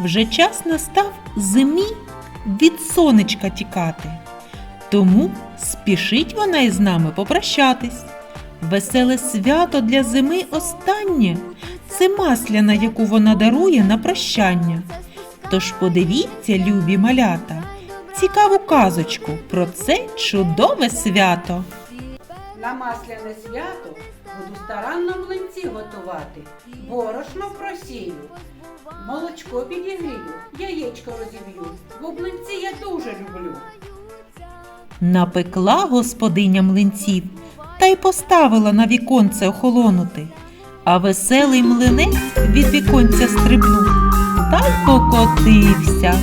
Вже час настав зимі від сонечка тікати. Тому спішить вона із нами попрощатись. Веселе свято для зими останнє це масляна, яку вона дарує на прощання. Тож подивіться, любі малята, цікаву казочку про це чудове свято. На масляне свято буду старанно млинці готувати, борошно просію, молочко підігрію, яєчко розіб'ю, бо млинці я дуже люблю. Напекла господиня млинців та й поставила на віконце охолонути. А веселий млинець від віконця стрибнув та й покотився.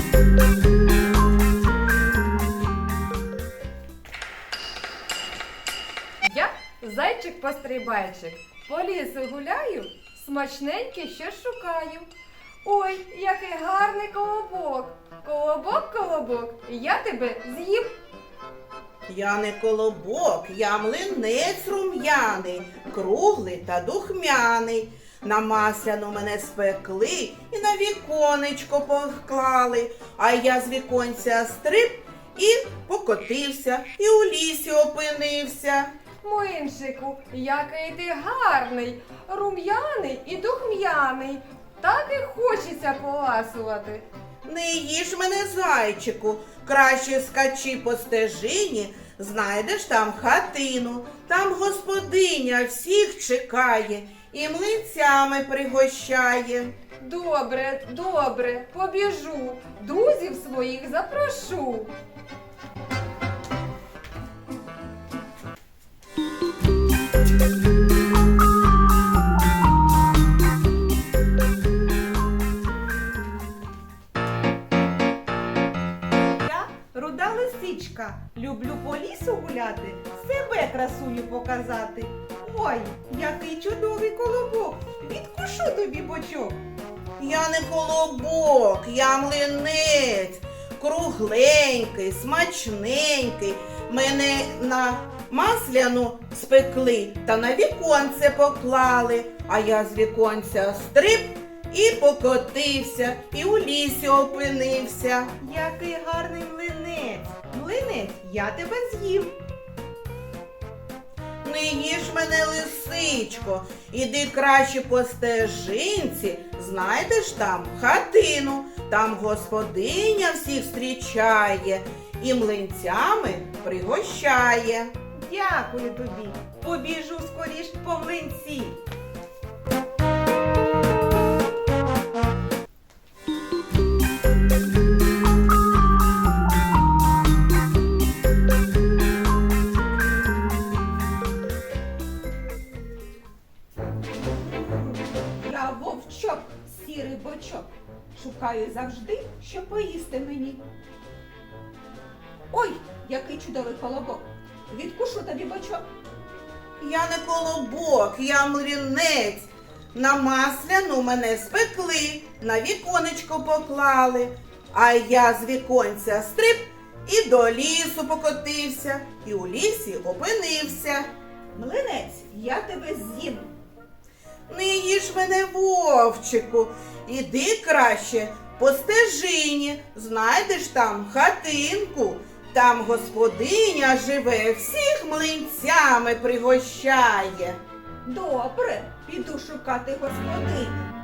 Я зайчик-пострибайчик, по лісу гуляю, смачненьке що шукаю. Ой, який гарний колобок. Колобок, колобок, я тебе з'їм. Я не колобок, я млинець рум'яний, круглий та духмяний. На масляну мене спекли і на віконечко поклали, а я з віконця стриб і покотився, і у лісі опинився. Млинчику, який ти гарний, рум'яний і духм'яний. Так і хочеться поласувати. Не їж мене, зайчику, краще скачи по стежині, знайдеш там хатину, там господиня всіх чекає і млинцями пригощає. Добре, добре, побіжу, друзів своїх запрошу. Я лисичка, люблю по лісу гуляти, себе красую показати. Ой, який чудовий колобок, відкушу тобі бочок. Я не колобок, я млинець, кругленький, смачненький. Мене на масляну спекли та на віконце поклали, а я з віконця стриб і покотився, і у лісі опинився. Який гарний млинець. Млинець, я тебе з'їм. Не їж мене, лисичко, іди краще по стежинці, знайдеш там хатину, там господиня всіх зустрічає і млинцями пригощає. Дякую тобі. Побіжу скоріш по млинці. Бочок. Шукаю завжди, що поїсти мені. Ой, який чудовий колобок. Відкушу тобі бочок. Я не колобок, я млинець. На масляну мене спекли, на віконечко поклали, а я з віконця стриб і до лісу покотився, і у лісі опинився. Млинець, я тебе з'їм. Не їж мене, вовчику, іди краще по стежині, знайдеш там хатинку, там господиня живе, всіх млинцями пригощає. Добре, піду шукати господиню.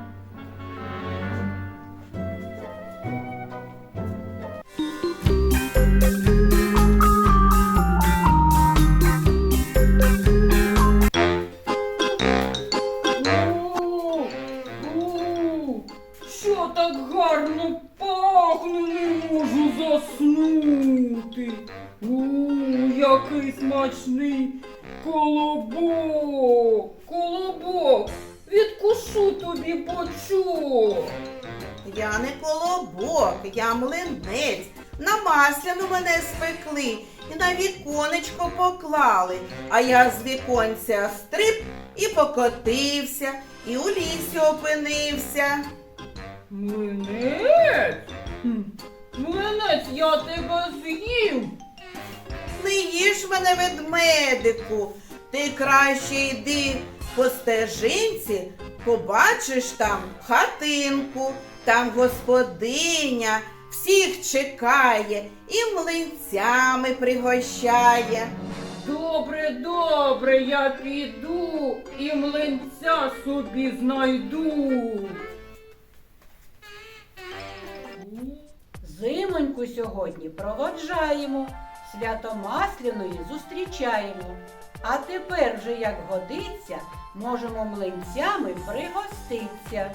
Гарно пахне, не можу заснути. У, який смачний колобок, колобок, відкушу тобі бочок. Я не колобок, я млинець. На масляну мене спекли і на віконечко поклали, а я з віконця стриб і покотився, і у лісі опинився. Млинець? Хм, Млинець, я тебе з'їм. Не їж мене, ведмедику, ти краще йди по стежинці, Побачиш там хатинку, там господиня всіх чекає і млинцями пригощає. Добре, добре, я піду і млинця собі знайду. Зимоньку сьогодні проводжаємо, свято Масляної зустрічаємо. А тепер вже як годиться, можемо млинцями пригоститься.